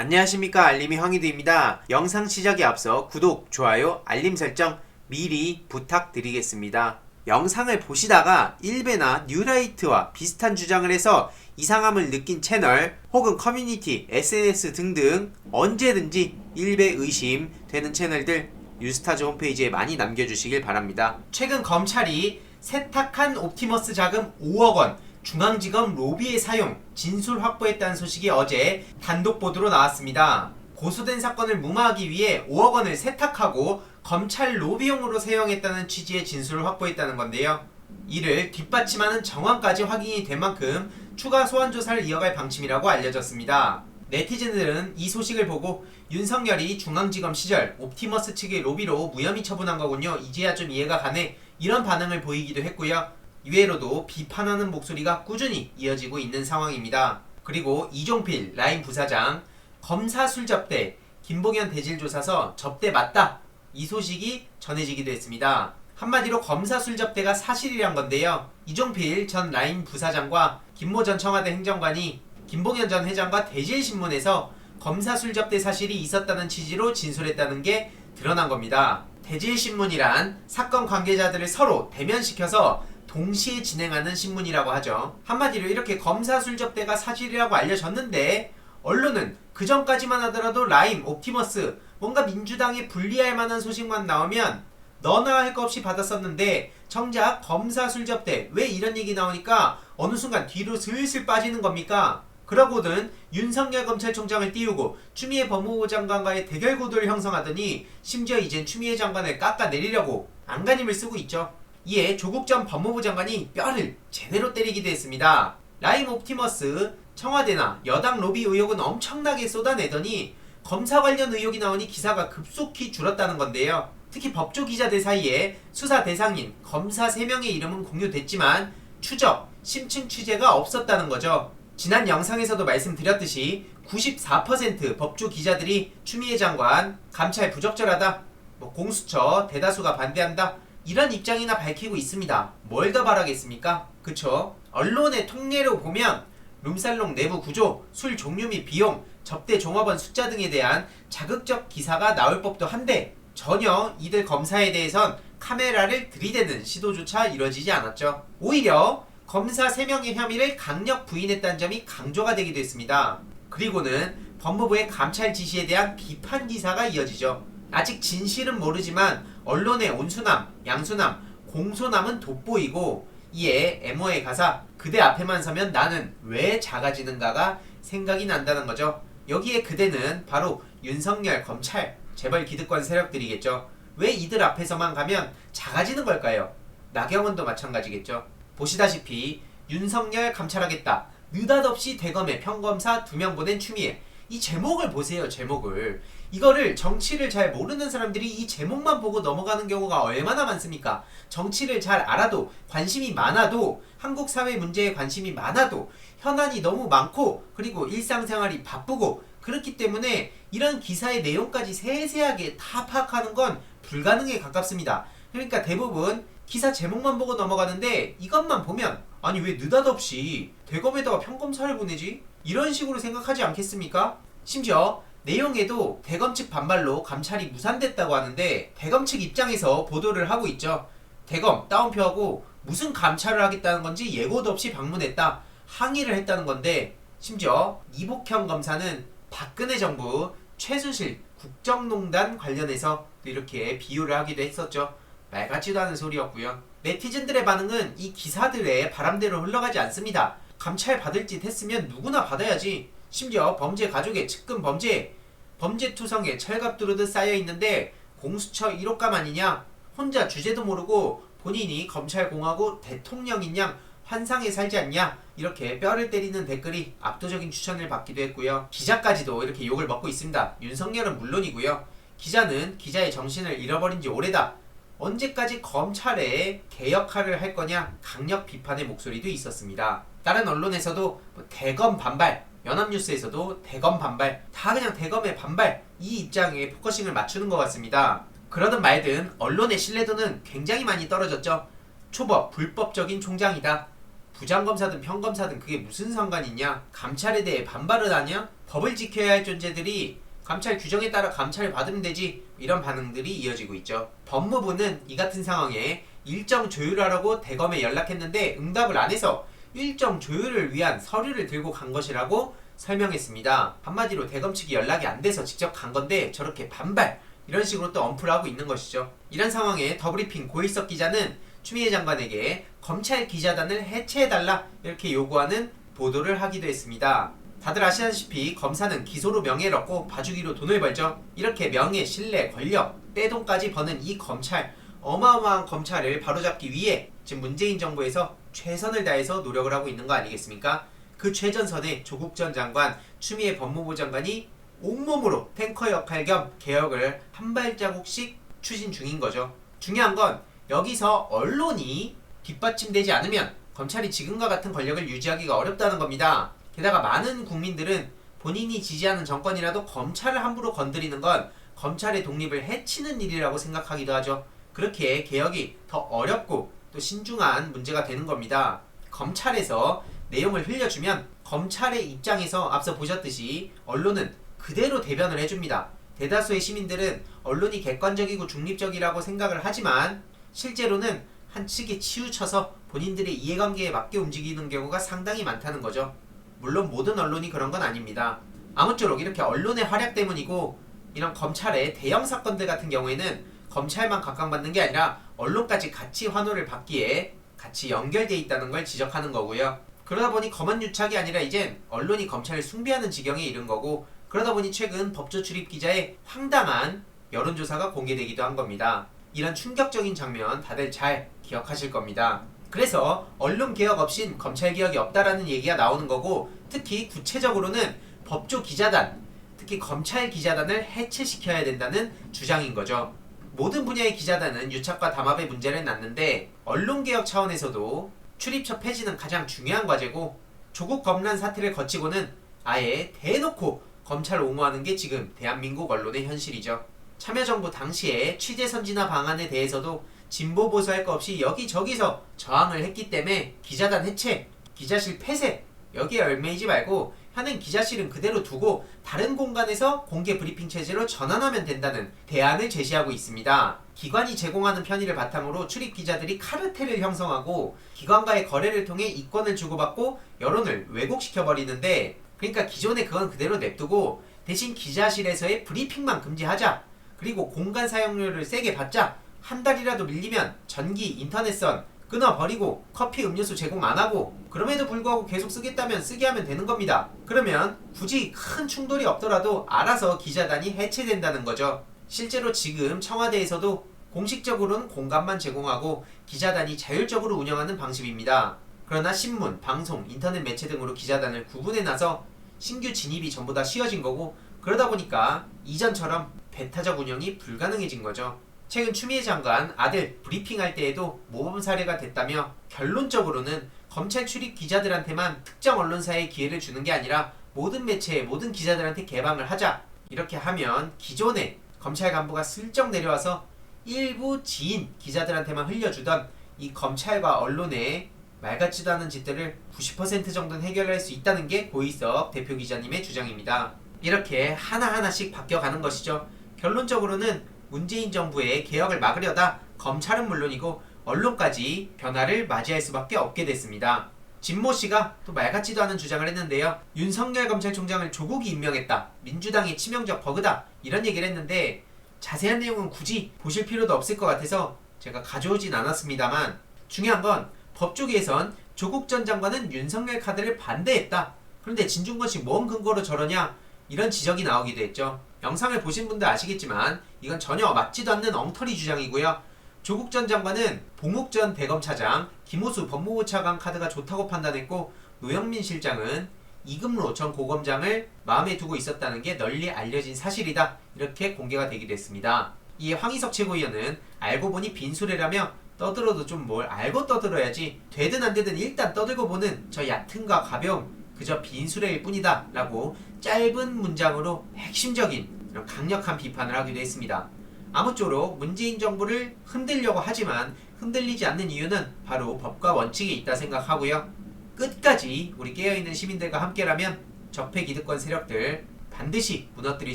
안녕하십니까 알림이 황희두입니다. 영상 시작에 앞서 구독, 좋아요, 알림 설정 미리 부탁드리겠습니다. 영상을 보시다가 일베나 뉴라이트와 비슷한 주장을 해서 이상함을 느낀 채널 혹은 커뮤니티, SNS 등등 언제든지 일베 의심 되는 채널들 뉴스타즈 홈페이지에 많이 남겨주시길 바랍니다. 최근 검찰이 세탁한 옵티머스 자금 5억 원 중앙지검 로비에 사용 진술 확보했다는 소식이 어제 단독 보도로 나왔습니다. 고소된 사건을 무마하기 위해 5억 원을 세탁하고 검찰 로비용으로 사용했다는 취지의 진술을 확보했다는 건데요. 이를 뒷받침하는 정황까지 확인이 된 만큼 추가 소환 조사를 이어갈 방침이라고 알려졌습니다. 네티즌들은 이 소식을 보고 윤석열이 중앙지검 시절 옵티머스 측의 로비로 무혐의 처분한 거군요. 이제야 좀 이해가 가네. 이런 반응을 보이기도 했고요. 이외로도 비판하는 목소리가 꾸준히 이어지고 있는 상황입니다. 그리고 이종필 라인 부사장 검사 술 접대 김봉현 대질조사서 접대 맞다 이 소식이 전해지기도 했습니다. 한마디로 검사 술 접대가 사실이란 건데요. 이종필 전 라인 부사장과 김모 전 청와대 행정관이 김봉현 전 회장과 대질신문에서 검사 술 접대 사실이 있었다는 취지로 진술했다는 게 드러난 겁니다. 대질신문이란 사건 관계자들을 서로 대면시켜서 동시에 진행하는 신문이라고 하죠. 한마디로 이렇게 검사 술접대가 사실이라고 알려졌는데 언론은 그 전까지만 하더라도 라임, 옵티머스 뭔가 민주당에 불리할 만한 소식만 나오면 너나 할 것 없이 받았었는데 정작 검사 술접대 왜 이런 얘기 나오니까 어느 순간 뒤로 슬슬 빠지는 겁니까? 그러고는 윤석열 검찰총장을 띄우고 추미애 법무부 장관과의 대결 구도를 형성하더니 심지어 이젠 추미애 장관을 깎아내리려고 안간힘을 쓰고 있죠. 이에 조국 전 법무부 장관이 뼈를 제대로 때리기도 했습니다. 라임 옵티머스 청와대나 여당 로비 의혹은 엄청나게 쏟아내더니 검사 관련 의혹이 나오니 기사가 급속히 줄었다는 건데요. 특히 법조 기자들 사이에 수사 대상인 검사 3명의 이름은 공유됐지만 추적, 심층 취재가 없었다는 거죠. 지난 영상에서도 말씀드렸듯이 94% 법조 기자들이 추미애 장관 감찰 부적절하다, 뭐 공수처 대다수가 반대한다 이런 입장이나 밝히고 있습니다. 뭘 더 바라겠습니까? 그쵸? 언론의 통례로 보면 룸살롱 내부 구조, 술 종류 및 비용, 접대 종업원 숫자 등에 대한 자극적 기사가 나올 법도 한데 전혀 이들 검사에 대해선 카메라를 들이대는 시도조차 이뤄지지 않았죠. 오히려 검사 3명의 혐의를 강력 부인했다는 점이 강조가 되기도 했습니다. 그리고는 법무부의 감찰 지시에 대한 비판 기사가 이어지죠. 아직 진실은 모르지만 언론의 온수남, 양수남, 공소남은 돋보이고 이에 에모의 가사 그대 앞에만 서면 나는 왜 작아지는가가 생각이 난다는 거죠. 여기에 그대는 바로 윤석열 검찰 재벌 기득권 세력들이겠죠. 왜 이들 앞에서만 가면 작아지는 걸까요? 나경원도 마찬가지겠죠. 보시다시피 윤석열 감찰하겠다. 느닷없이 대검에 평검사 두 명 보낸 추미애. 이 제목을 보세요, 제목을. 이거를 정치를 잘 모르는 사람들이 이 제목만 보고 넘어가는 경우가 얼마나 많습니까? 정치를 잘 알아도 관심이 많아도 한국 사회 문제에 관심이 많아도 현안이 너무 많고 그리고 일상생활이 바쁘고 그렇기 때문에 이런 기사의 내용까지 세세하게 다 파악하는 건 불가능에 가깝습니다. 그러니까 대부분 기사 제목만 보고 넘어가는데 이것만 보면 아니 왜 느닷없이 대검에다가 평검사를 보내지? 이런 식으로 생각하지 않겠습니까? 심지어 내용에도 대검 측 반발로 감찰이 무산됐다고 하는데 대검 측 입장에서 보도를 하고 있죠. 대검 따옴표하고 무슨 감찰을 하겠다는 건지 예고도 없이 방문했다. 항의를 했다는 건데 심지어 이복형 검사는 박근혜 정부 최순실 국정농단 관련해서 또 이렇게 비유를 하기도 했었죠. 말 같지도 않은 소리였고요. 네티즌들의 반응은 이 기사들의 바람대로 흘러가지 않습니다. 감찰 받을 짓 했으면 누구나 받아야지. 심지어 범죄 가족의 측근 범죄, 범죄 투성에 철갑 두르듯 쌓여 있는데 공수처 1호감 아니냐? 혼자 주제도 모르고 본인이 검찰공화국 대통령인 양 환상에 살지 않냐? 이렇게 뼈를 때리는 댓글이 압도적인 추천을 받기도 했고요. 기자까지도 이렇게 욕을 먹고 있습니다. 윤석열은 물론이고요. 기자는 기자의 정신을 잃어버린 지 오래다. 언제까지 검찰에 개혁화를 할 거냐 강력 비판의 목소리도 있었습니다. 다른 언론에서도 뭐 대검 반발, 연합뉴스에서도 대검 반발, 다 그냥 대검의 반발 이 입장에 포커싱을 맞추는 것 같습니다. 그러든 말든 언론의 신뢰도는 굉장히 많이 떨어졌죠. 초법, 불법적인 총장이다. 부장검사든 평검사든 그게 무슨 상관이냐? 감찰에 대해 반발을 하냐? 법을 지켜야 할 존재들이 감찰 규정에 따라 감찰을 받으면 되지 이런 반응들이 이어지고 있죠. 법무부는 이 같은 상황에 일정 조율하라고 대검에 연락했는데 응답을 안 해서 일정 조율을 위한 서류를 들고 간 것이라고 설명했습니다. 한마디로 대검 측이 연락이 안 돼서 직접 간 건데 저렇게 반발 이런 식으로 또 언플을 하고 있는 것이죠. 이런 상황에 더브리핑 고일석 기자는 추미애 장관에게 검찰 기자단을 해체해달라 이렇게 요구하는 보도를 하기도 했습니다. 다들 아시다시피 검사는 기소로 명예를 얻고 봐주기로 돈을 벌죠. 이렇게 명예, 신뢰, 권력, 떼돈까지 버는 이 검찰 어마어마한 검찰을 바로잡기 위해 지금 문재인 정부에서 최선을 다해서 노력을 하고 있는 거 아니겠습니까? 그 최전선에 조국 전 장관, 추미애 법무부 장관이 온몸으로 탱커 역할 겸 개혁을 한 발자국씩 추진 중인 거죠. 중요한 건 여기서 언론이 뒷받침되지 않으면 검찰이 지금과 같은 권력을 유지하기가 어렵다는 겁니다. 게다가 많은 국민들은 본인이 지지하는 정권이라도 검찰을 함부로 건드리는 건 검찰의 독립을 해치는 일이라고 생각하기도 하죠. 그렇게 개혁이 더 어렵고 또 신중한 문제가 되는 겁니다. 검찰에서 내용을 흘려주면 검찰의 입장에서 앞서 보셨듯이 언론은 그대로 대변을 해줍니다. 대다수의 시민들은 언론이 객관적이고 중립적이라고 생각을 하지만 실제로는 한 측에 치우쳐서 본인들의 이해관계에 맞게 움직이는 경우가 상당히 많다는 거죠. 물론 모든 언론이 그런 건 아닙니다. 아무쪼록 이렇게 언론의 활약 때문이고 이런 검찰의 대형 사건들 같은 경우에는 검찰만 각광받는 게 아니라 언론까지 같이 환호를 받기에 같이 연결돼 있다는 걸 지적하는 거고요. 그러다 보니 검언 유착이 아니라 이젠 언론이 검찰을 숭배하는 지경에 이른 거고 그러다 보니 최근 법조 출입 기자의 황당한 여론조사가 공개되기도 한 겁니다. 이런 충격적인 장면 다들 잘 기억하실 겁니다. 그래서 언론 개혁 없인 검찰 개혁이 없다라는 얘기가 나오는 거고 특히 구체적으로는 법조 기자단, 특히 검찰 기자단을 해체시켜야 된다는 주장인 거죠. 모든 분야의 기자단은 유착과 담합의 문제를 낳는데 언론 개혁 차원에서도 출입처 폐지는 가장 중요한 과제고 조국 검란 사태를 거치고는 아예 대놓고 검찰 옹호하는 게 지금 대한민국 언론의 현실이죠. 참여정부 당시에 취재 선진화 방안에 대해서도 진보 보수할 것 없이 여기저기서 저항을 했기 때문에 기자단 해체, 기자실 폐쇄 여기에 얽매이지 말고 현행 기자실은 그대로 두고 다른 공간에서 공개 브리핑 체제로 전환하면 된다는 대안을 제시하고 있습니다. 기관이 제공하는 편의를 바탕으로 출입 기자들이 카르텔을 형성하고 기관과의 거래를 통해 이권을 주고받고 여론을 왜곡시켜 버리는데 그러니까 기존에 그건 그대로 냅두고 대신 기자실에서의 브리핑만 금지하자. 그리고 공간 사용료를 세게 받자. 한 달이라도 밀리면 전기, 인터넷선 끊어버리고 커피, 음료수 제공 안 하고 그럼에도 불구하고 계속 쓰겠다면 쓰게 하면 되는 겁니다. 그러면 굳이 큰 충돌이 없더라도 알아서 기자단이 해체된다는 거죠. 실제로 지금 청와대에서도 공식적으로는 공간만 제공하고 기자단이 자율적으로 운영하는 방식입니다. 그러나 신문, 방송, 인터넷 매체 등으로 기자단을 구분해 놔서 신규 진입이 전부 다 쉬워진 거고 그러다 보니까 이전처럼 배타적 운영이 불가능해진 거죠. 최근 추미애 장관 아들 브리핑할 때에도 모범 사례가 됐다며 결론적으로는 검찰 출입 기자들한테만 특정 언론사에 기회를 주는 게 아니라 모든 매체에 모든 기자들한테 개방을 하자 이렇게 하면 기존에 검찰 간부가 슬쩍 내려와서 일부 지인 기자들한테만 흘려주던 이 검찰과 언론의 말 같지도 않은 짓들을 90% 정도는 해결할 수 있다는 게 고이석 대표 기자님의 주장입니다. 이렇게 하나하나씩 바뀌어가는 것이죠. 결론적으로는 문재인 정부의 개혁을 막으려다 검찰은 물론이고 언론까지 변화를 맞이할 수밖에 없게 됐습니다. 진모 씨가 또 말 같지도 않은 주장을 했는데요. 윤석열 검찰총장을 조국이 임명했다. 민주당의 치명적 버그다. 이런 얘기를 했는데 자세한 내용은 굳이 보실 필요도 없을 것 같아서 제가 가져오진 않았습니다만 중요한 건 법조계에선 조국 전 장관은 윤석열 카드를 반대했다. 그런데 진중권 씨 뭔 근거로 저러냐? 이런 지적이 나오기도 했죠. 영상을 보신 분들 아시겠지만 이건 전혀 맞지도 않는 엉터리 주장이고요. 조국 전 장관은 봉욱 전 대검 차장, 김호수 법무부 차관 카드가 좋다고 판단했고 노영민 실장은 이금로 전 고검장을 마음에 두고 있었다는 게 널리 알려진 사실이다. 이렇게 공개가 되기도 했습니다. 이에 황희석 최고위원은 알고 보니 빈수레라며 떠들어도 좀 뭘 알고 떠들어야지 되든 안 되든 일단 떠들고 보는 저 얕음과 가벼움 그저 빈수레일 뿐이다 라고 짧은 문장으로 핵심적인 강력한 비판을 하기도 했습니다. 아무쪼록 문재인 정부를 흔들려고 하지만 흔들리지 않는 이유는 바로 법과 원칙에 있다 생각하고요. 끝까지 우리 깨어있는 시민들과 함께라면 적폐 기득권 세력들 반드시 무너뜨릴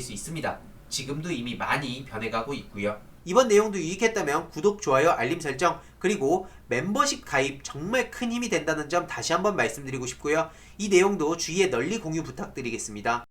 수 있습니다. 지금도 이미 많이 변해가고 있고요. 이번 내용도 유익했다면 구독, 좋아요, 알림 설정 그리고 멤버십 가입 정말 큰 힘이 된다는 점 다시 한번 말씀드리고 싶고요. 이 내용도 주위에 널리 공유 부탁드리겠습니다.